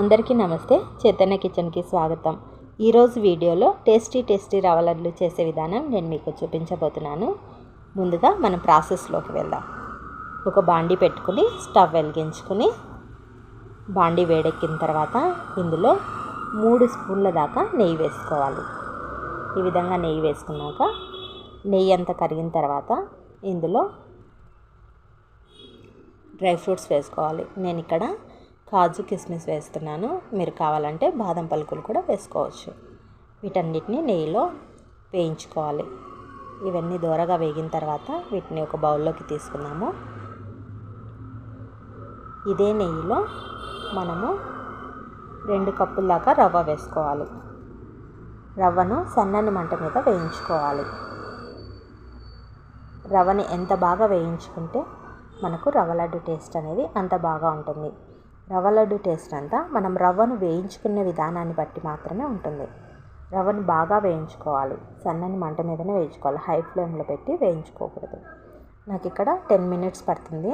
అందరికీ నమస్తే. చైతన్య కిచెన్కి స్వాగతం. ఈరోజు వీడియోలో టేస్టీ టేస్టీ రవ్వ లడ్లు చేసే విధానం నేను మీకు చూపించబోతున్నాను. ముందుగా మనం ప్రాసెస్లోకి వెళ్దాం. ఒక బాండి పెట్టుకుని స్టవ్ వెలిగించుకుని బాండి వేడెక్కిన తర్వాత ఇందులో మూడు స్పూన్ల దాకా నెయ్యి వేసుకోవాలి. ఈ విధంగా నెయ్యి వేసుకున్నాక నెయ్యి అంతా కరిగిన తర్వాత ఇందులో డ్రై ఫ్రూట్స్ వేసుకోవాలి. నేను ఇక్కడ కాజు కిస్మిస్ వేస్తున్నాను. మీరు కావాలంటే బాదం పలుకులు కూడా వేసుకోవచ్చు. వీటన్నిటిని నెయ్యిలో వేయించుకోవాలి. ఇవన్నీ దూరగా వేగిన తర్వాత వీటిని ఒక బౌల్లోకి తీసుకున్నాము ఇదే నెయ్యిలో మనము రెండు కప్పుల దాకా రవ్వ వేసుకోవాలి. రవ్వను సన్నని మంట మీద వేయించుకోవాలి. రవ్వని ఎంత బాగా వేయించుకుంటే మనకు రవ్వ లడ్డు టేస్ట్ అనేది అంత బాగా ఉంటుంది. రవ్వ లడ్డు టేస్ట్ అంతా మనం రవ్వను వేయించుకునే విధానాన్ని బట్టి మాత్రమే ఉంటుంది. రవ్వను బాగా వేయించుకోవాలి. సన్నని మంట మీదనే వేయించుకోవాలి. హై ఫ్లేమ్లో పెట్టి వేయించుకోకూడదు. నాకు ఇక్కడ టెన్ మినిట్స్ పడుతుంది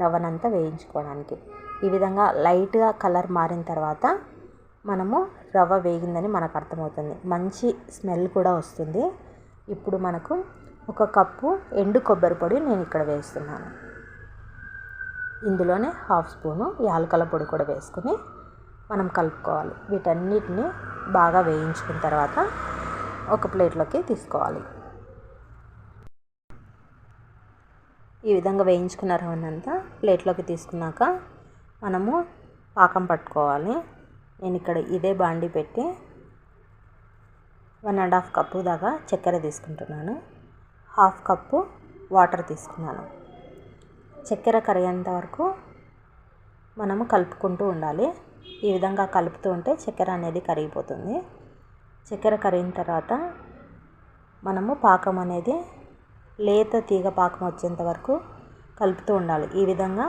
రవ్వనంతా వేయించుకోవడానికి. ఈ విధంగా లైట్గా కలర్ మారిన తర్వాత మనము రవ్వ వేగిందని మనకు అర్థమవుతుంది. మంచి స్మెల్ కూడా వస్తుంది. ఇప్పుడు మనకు ఒక కప్పు ఎండు కొబ్బరి పొడి నేను ఇక్కడ వేస్తున్నాను. ఇందులోనే హాఫ్ స్పూను యాలకల పొడి కూడా వేసుకుని మనం కలుపుకోవాలి. వీటన్నిటిని బాగా వేయించుకున్న తర్వాత ఒక ప్లేట్లోకి తీసుకోవాలి. ఈ విధంగా వేయించుకున్న రవ్వనంతా ప్లేట్లోకి తీసుకున్నాక మనము పాకం పట్టుకోవాలి. నేను ఇక్కడ ఇదే బాండి పెట్టి వన్ అండ్ హాఫ్ కప్పు దాకా చక్కెర తీసుకుంటున్నాను. హాఫ్ కప్పు వాటర్ తీసుకున్నాను. చక్కెర కరిగేంత వరకు మనము కలుపుకుంటూ ఉండాలి. ఈ విధంగా కలుపుతూ ఉంటే చక్కెర అనేది కరిగిపోతుంది. చక్కెర కరిగిన తర్వాత మనము పాకం అనేది లేత తీగ పాకం వచ్చేంత వరకు కలుపుతూ ఉండాలి. ఈ విధంగా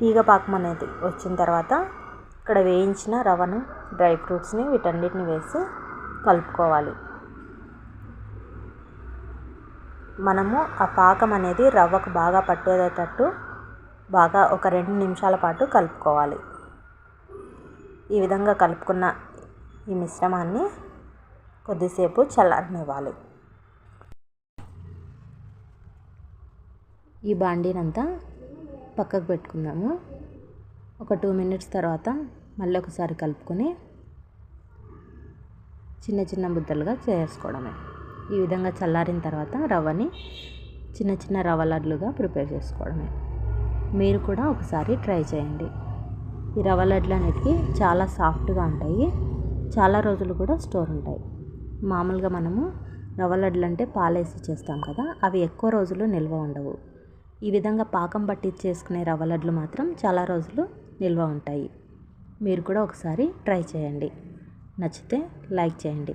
తీగ పాకం అనేది వచ్చిన తర్వాత ఇక్కడ వేయించిన రవ్వను డ్రై ఫ్రూట్స్ని వీటన్నిటిని వేసి కలుపుకోవాలి. మనము ఆ పాకం అనేది రవ్వకు బాగా పట్టేటట్టు బాగా ఒక రెండు నిమిషాల పాటు కలుపుకోవాలి. ఈ విధంగా కలుపుకున్న ఈ మిశ్రమాన్ని కొద్దిసేపు చల్లారనివ్వాలి. ఈ బాండీనంతా పక్కకు పెట్టుకుందాము. ఒక టూ మినిట్స్ తర్వాత మళ్ళీ ఒకసారి కలుపుకొని చిన్న చిన్న ముద్దలుగా చేసుకోవడమే ఈ విధంగా చల్లారిన తర్వాత రవ్వని చిన్న చిన్న రవ్వ లడ్లుగా ప్రిపేర్ చేసుకోవడమే. మీరు కూడా ఒకసారి ట్రై చేయండి. ఈ రవ్వ లడ్లు అనేటివి చాలా సాఫ్ట్గా ఉంటాయి. చాలా రోజులు కూడా స్టోర్ ఉంటాయి. మామూలుగా మనము రవ్వ లడ్లు అంటే పాలేసి చేస్తాం కదా అవి ఎక్కువ రోజులు నిల్వ ఉండవు. ఈ విధంగా పాకం పట్టి చేసుకునే రవ్వ లడ్లు మాత్రం చాలా రోజులు నిల్వ ఉంటాయి. మీరు కూడా ఒకసారి ట్రై చేయండి. నచ్చితే లైక్ చేయండి.